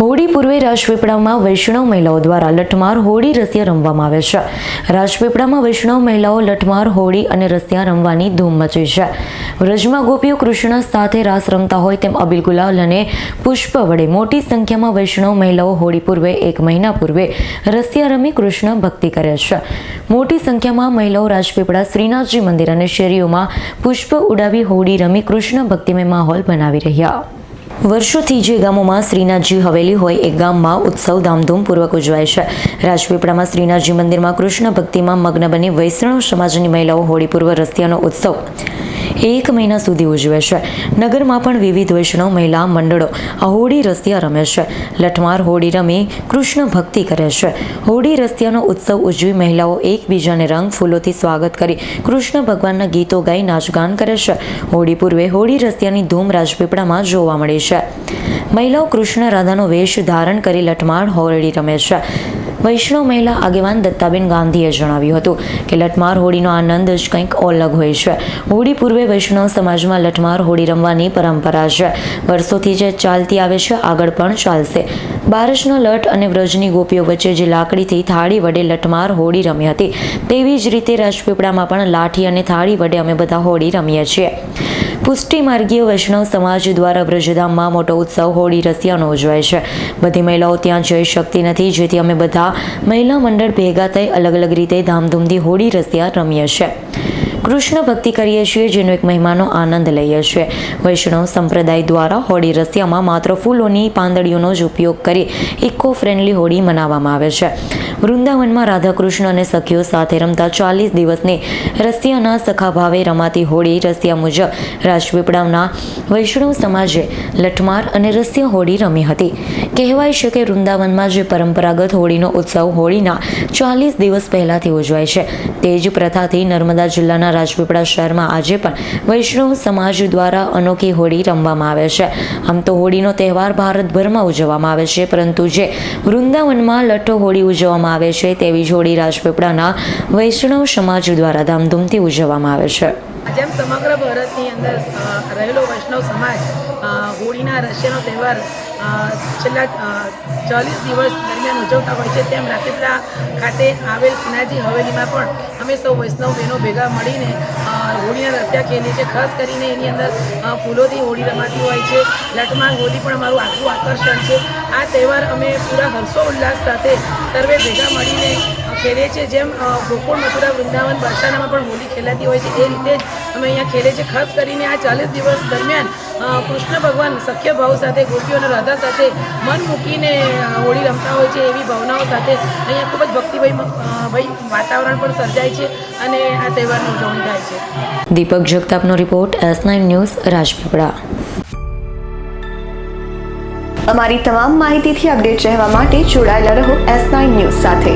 હોળી પૂર્વે રાજપીપળામાં વૈષ્ણવ મહિલાઓ દ્વારા લઠમાર હોળી રસિયા રમવામાં આવે છે. રાજપીપળામાં વૈષ્ણવ મહિલાઓ લઠમાર હોળી અને રસિયા રમવાની ધૂમ મચી છે. વ્રજમાં ગોપીઓ કૃષ્ણ સાથે રાસ રમતા હોય તેમ અબિલ ગુલાલ અને પુષ્પ વડે મોટી સંખ્યામાં વૈષ્ણવ મહિલાઓ હોળી પૂર્વે એક મહિના પૂર્વે રસિયા રમી કૃષ્ણ ભક્તિ કરે છે. મોટી સંખ્યામાં મહિલાઓ રાજપીપળા શ્રીનાથજી મંદિર અને શેરીઓમાં પુષ્પ ઉડાવી હોળી રમી કૃષ્ણ ભક્તિમય માહોલ બનાવી રહ્યા. વર્ષોથી જે ગામોમાં શ્રીનાથજી હવેલી હોય, એ ગામમાં ઉત્સવ ધામધૂમપૂર્વક ઉજવાય છે. રાજપીપળામાં શ્રીનાથજી મંદિરમાં કૃષ્ણ ભક્તિમાં મગ્ન બની વૈષ્ણવ સમાજની મહિલાઓ હોળી પૂર્વ રસ્તિયાનો ઉત્સવ એક મહિના સુધી ઉજવે છે. નગરમાં પણ વિવિધ વૈષ્ણવ મહિલા મંડળો આ હોળી રસિયા રમે છે. લઠમાર હોળી રમી કૃષ્ણ ભક્તિ કરે છે. હોળી રસિયાનો ઉત્સવ ઉજવી મહિલાઓ એકબીજાને રંગ ફૂલોથી સ્વાગત કરી કૃષ્ણ ભગવાનના ગીતો ગાઈ નાચગાન કરે છે. હોળી પૂર્વે હોળી રસિયાની ધૂમ રાજપીપળામાં જોવા મળે છે. મહિલાઓ કૃષ્ણ રાધાનો વેશ ધારણ કરી લઠમાર હોળી રમે છે. વૈષ્ણવ મહિલા આગેવાન દત્તાબેન ગાંધીએ જણાવ્યું હતું કે લઠમાર હોળીનો આનંદ જ કંઈક અલગ હોય છે. હોળી પૂર્વે વૈષ્ણવ સમાજમાં લઠમાર હોળી રમવાની પરંપરા છે. વર્ષોથી જે ચાલતી આવે છે, આગળ પણ ચાલશે. બારસનો લઠ અને વ્રજની ગોપીઓ વચ્ચે જે લાકડીથી થાળી વડે લઠમાર હોળી રમી હતી, તેવી જ રીતે રાજપીપળામાં પણ લાઠી અને થાળી વડે અમે બધા હોળી રમીએ છીએ. પુષ્ટિ માર્ગીય વૈષ્ણવ સમાજ દ્વારા વ્રજધામમાં મોટો ઉત્સવ હોળી રસિયાનો ઉજવાય છે. બધી મહિલાઓ ત્યાં જઈ શકતી નથી, જેથી અમે બધા મહિલા મંડળ ભેગા થઈ અલગ અલગ રીતે ધામધૂમથી હોળી રસિયા રમીએ છીએ. કૃષ્ણ ભક્તિ કરીએ છીએ, જેનો એક મહિમાનો આનંદ લઈએ છીએ. વૈષ્ણવ સંપ્રદાય દ્વારા હોળી રસિયામાં માત્ર ફૂલોની પાંદડીઓનો જ ઉપયોગ કરી ઇકો ફ્રેન્ડલી હોળી મનાવવામાં આવે છે. વૃંદાવનમાં રાધાકૃષ્ણ અને સખીઓ સાથે રમતા ચાલીસ દિવસની રસિયાના સખા ભાવે રમાતી હોળી રસિયા મુજબ રાજપીપળાના વૈષ્ણવ સમાજે લઠમાર અને રસિયા હોળી રમી હતી. કહેવાય છે કે વૃંદાવનમાં જે પરંપરાગત હોળીનો ઉત્સવ હોળીના ચાલીસ દિવસ પહેલાંથી ઉજવાય છે. તે જ પ્રથાથી નર્મદા જિલ્લાના રાજપીપળા શહેરમાં આજે પણ વૈષ્ણવ સમાજ દ્વારા અનોખી હોળી રમવામાં આવે છે. આમ તો હોળીનો તહેવાર ભારતભરમાં ઉજવવામાં આવે છે, પરંતુ જે વૃંદાવનમાં લઠ્ઠો હોળી ઉજવવામાં આવે છે તેવી જોડી રાજપીપળાના વૈષ્ણવ સમાજ દ્વારા ધામધૂમથી ઉજવવામાં આવે છે. જેમ સમગ્ર ભારતની અંદર રહેલો વૈષ્ણવ સમાજ હોળીના રશિયાનો તહેવાર છેલ્લા ચાલીસ દિવસ દરમિયાન ઉજવતા હોય છે, તેમ રાજપીપળા ખાતે આવેલ સિનાજી હવેલીમાં પણ અમે સૌ વૈષ્ણવ બહેનો ભેગા મળીને હોળીના રસિયા ખેલીએ છે ખાસ કરીને એની અંદર ફૂલોથી હોળી રમાતી હોય છે લટમાર હોળી પણ અમારું આખું આકર્ષણ છે. આ તહેવાર અમે પૂરા હર્ષોલ્લાસ સાથે સર્વે ભેગા મળીને ખેલે છે જેમ ગોકુળ મથુરા વૃંદાવન બરસાનામાં પણ હોળી ખેલાતી હોય છે, એ રીતે જ અમે અહીંયા ખેલે છે ખાસ કરીને આ ચાલીસ દિવસ દરમિયાન કૃષ્ણ ભગવાન સખ્ય ભાવ સાથે ગોપીઓ અને રાધા સાથે મન મૂકીને હોળી રમતા હોય છે એવી ભાવનાઓ સાથે અહીંયા ખૂબ જ ભક્તિભાઈ ભાઈ વાતાવરણ પણ સર્જાય છે અને આ તહેવારની ઉજવણી થાય છે. Deepak જગતાપનો report S nine news Rajpipla. અમારી તમામ માહિતીથી અપડેટ રહેવા માટે જોડાયેલા રહો એસ નાઇન ન્યૂઝ સાથે.